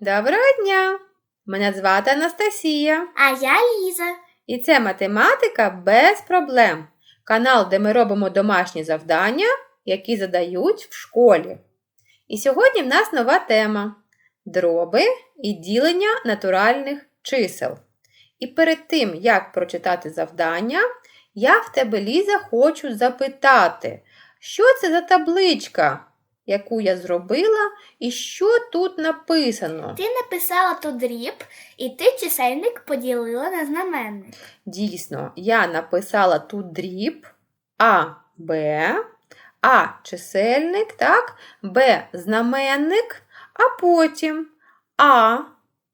Доброго дня! Мене звати Анастасія, А я Ліза. і це математика без проблем. Канал, де ми робимо домашні завдання, які задають в школі. І сьогодні в нас нова тема дроби і ділення натуральних чисел. І перед тим, як прочитати завдання, я в тебе, Ліза, хочу запитати, що це за табличка, яку я зробила, і що тут написано? Ти написала тут дріб, і ти чисельник поділила на знаменник. Дійсно, я написала тут дріб А, Б, А чисельник, так, Б знаменник, а потім А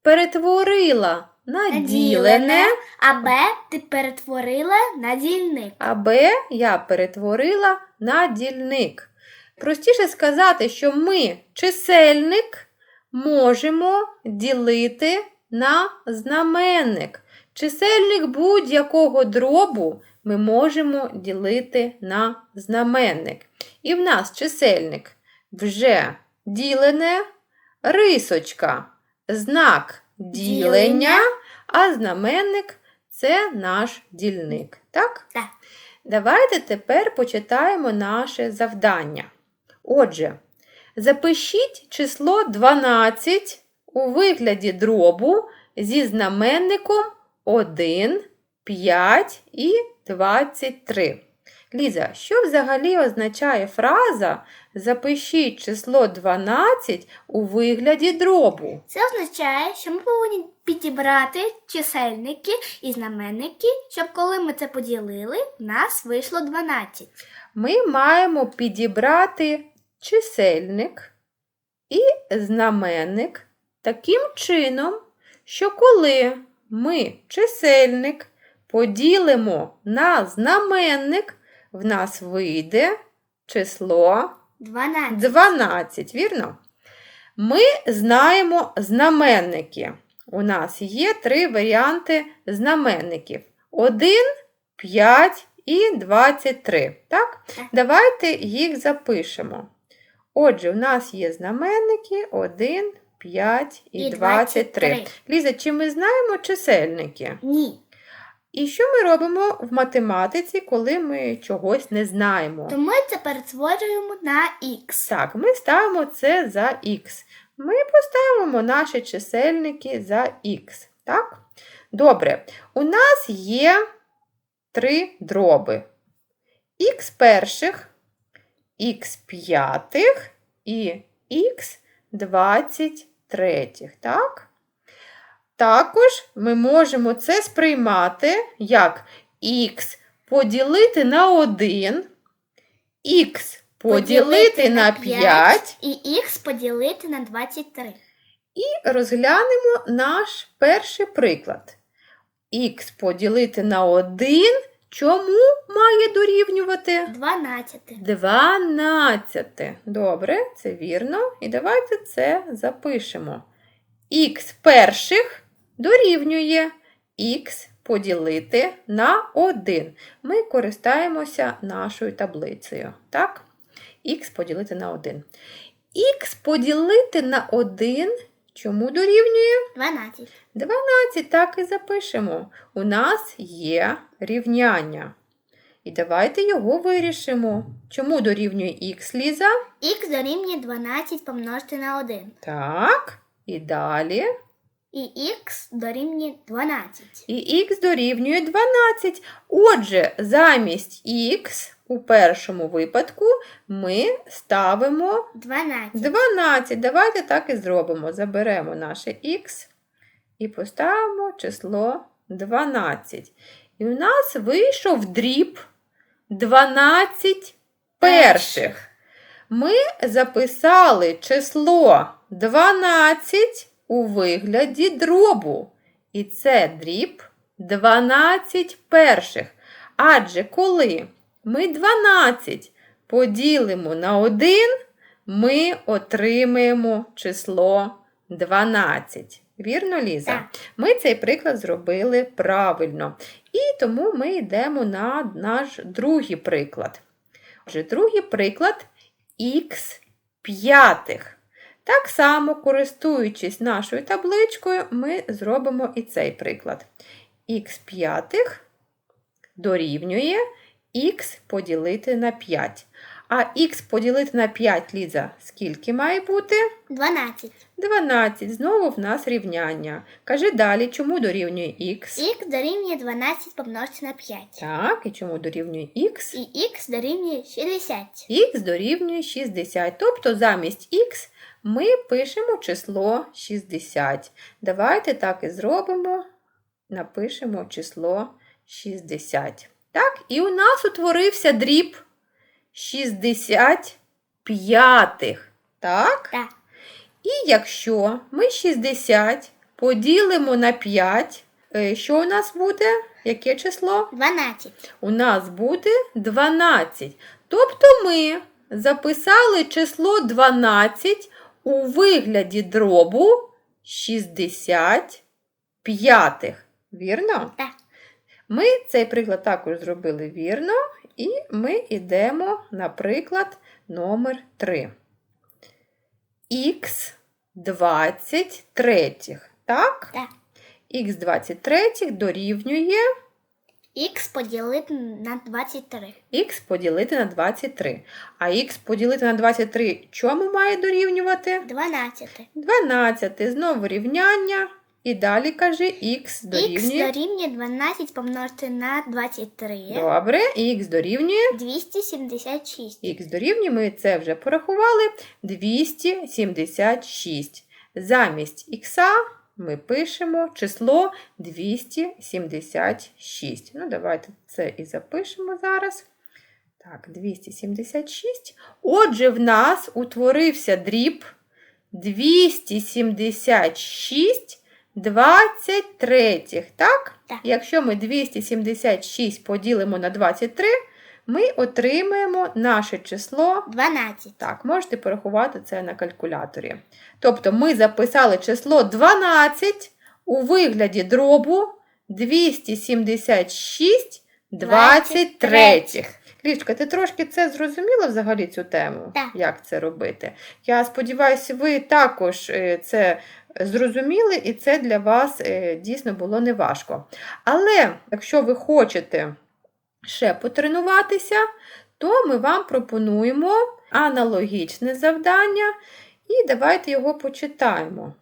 перетворила на ділене, а Б ти перетворила на дільник. а Б я перетворила на дільник. Простіше сказати, що ми чисельник можемо ділити на знаменник. Чисельник будь-якого дробу ми можемо ділити на знаменник. І в нас чисельник вже ділене, рисочка, знак ділення, а знаменник це наш дільник. Так? Так. Давайте тепер почитаємо наше завдання. Отже, запишіть число 12 у вигляді дробу зі знаменником 1, 5 і 23. Ліза, що взагалі означає фраза Запишіть число 12 у вигляді дробу? Це означає, що ми повинні підібрати чисельники і знаменники, щоб коли ми це поділили, в нас вийшло 12. Ми маємо підібрати чисельник і знаменник таким чином, що коли ми чисельник поділимо на знаменник, в нас вийде число 12. 12, вірно? Ми знаємо знаменники. У нас є три варіанти знаменників: 1, 5 і 23. Так? Так. Давайте їх запишемо. Отже, у нас є знаменники 1, 5 і, І 23. 23. Ліза, чи ми знаємо чисельники? Ні. І що ми робимо в математиці, коли ми чогось не знаємо? То ми це перетворюємо на х. Так, ми ставимо це за х. Ми поставимо наші чисельники за х. Так? Добре. У нас є три дроби. х перших, х п'ятих і х двадцять третіх. Так? Також ми можемо це сприймати як х поділити на 1, х поділити на 5 і х поділити на 23. і розглянемо наш перший приклад. х поділити на 1 чому має дорівнювати? 12. 12. Добре, це вірно. І давайте це запишемо. х перших дорівнює х поділити на 1. Ми користаємося нашою таблицею. Так? х поділити на 1. х поділити на 1 чому дорівнює? 12. 12, так і запишемо. У нас є рівняння. І давайте його вирішимо. Чому дорівнює х, Ліза? х дорівнює 12 помножити на 1. Так. І далі. І х дорівнює 12. І х дорівнює 12. Отже, замість х у першому випадку ми ставимо 12. 12. Давайте так і зробимо. Заберемо наше х і поставимо число 12. І у нас вийшов дріб 12 перших. Ми записали число 12 у вигляді дробу. І це дріб 12 перших. Адже коли ми 12 поділимо на 1, ми отримаємо число 12. Вірно, Ліза? Так. Ми цей приклад зробили правильно. І тому ми йдемо на наш другий приклад. Отже, другий приклад х п'ятих. Так само, користуючись нашою табличкою, ми зробимо і цей приклад. х п'ятих дорівнює х поділити на 5. А х поділити на 5, Ліза, скільки має бути? 12. 12. Знову в нас рівняння. Кажи далі, чому дорівнює х? Х дорівнює 12 помножити на 5. Так, і чому дорівнює х? І х дорівнює 60. х дорівнює 60. Тобто замість х ми пишемо число 60. Давайте так і зробимо. Напишемо число 60. Так, і у нас утворився дріб 65. Так? Так. І якщо ми 60 поділимо на 5, е, що у нас буде? Яке число? 12. у нас буде 12. Тобто ми записали число 12 у вигляді дробу 65. Вірно? Так. Ми цей приклад також зробили вірно, і ми йдемо на приклад номер 3. Х 23. Так? Так. Х 23 дорівнює Х поділити на 23. х поділити на 23. А х поділити на 23 чому має дорівнювати? 12. 12. Знову рівняння. І далі каже х Х дорівнює. дорівнює 12 помножити на 23. Добре, і х дорівнює. 276. Х дорівнює, ми це вже порахували. 276. Замість х ми пишемо число 276. Ну, давайте це і запишемо зараз. Так, 276. Отже, в нас утворився дріб 276 23. Так? Так. Якщо ми 276 поділимо на 23, ми отримаємо наше число. 12. Так, можете порахувати це на калькуляторі. Тобто ми записали число 12 у вигляді дробу 276 23. Лічка, ти трошки це зрозуміла взагалі цю тему? Так. Як це робити? Я сподіваюся, ви також е, це зрозуміли, і це для вас е, дійсно було неважко. Але якщо ви хочете ще потренуватися, то ми вам пропонуємо аналогічне завдання, і давайте його почитаємо.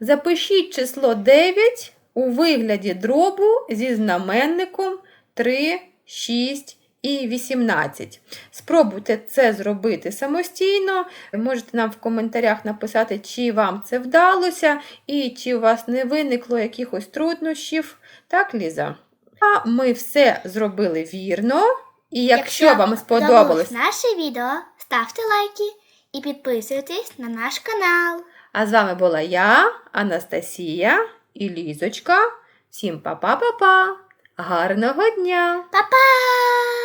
Запишіть число 9 у вигляді дробу зі знаменником 3, 6 і 18. Спробуйте це зробити самостійно. Можете нам в коментарях написати, чи вам це вдалося, і чи у вас не виникло якихось труднощів. Так, Ліза? А ми все зробили вірно. І якщо, вам сподобалось, наше відео, ставте лайки і підписуйтесь на наш канал. а з вами була я, Анастасія і Лізочка. Всім па-па-па-па! Гарного дня! Па-па!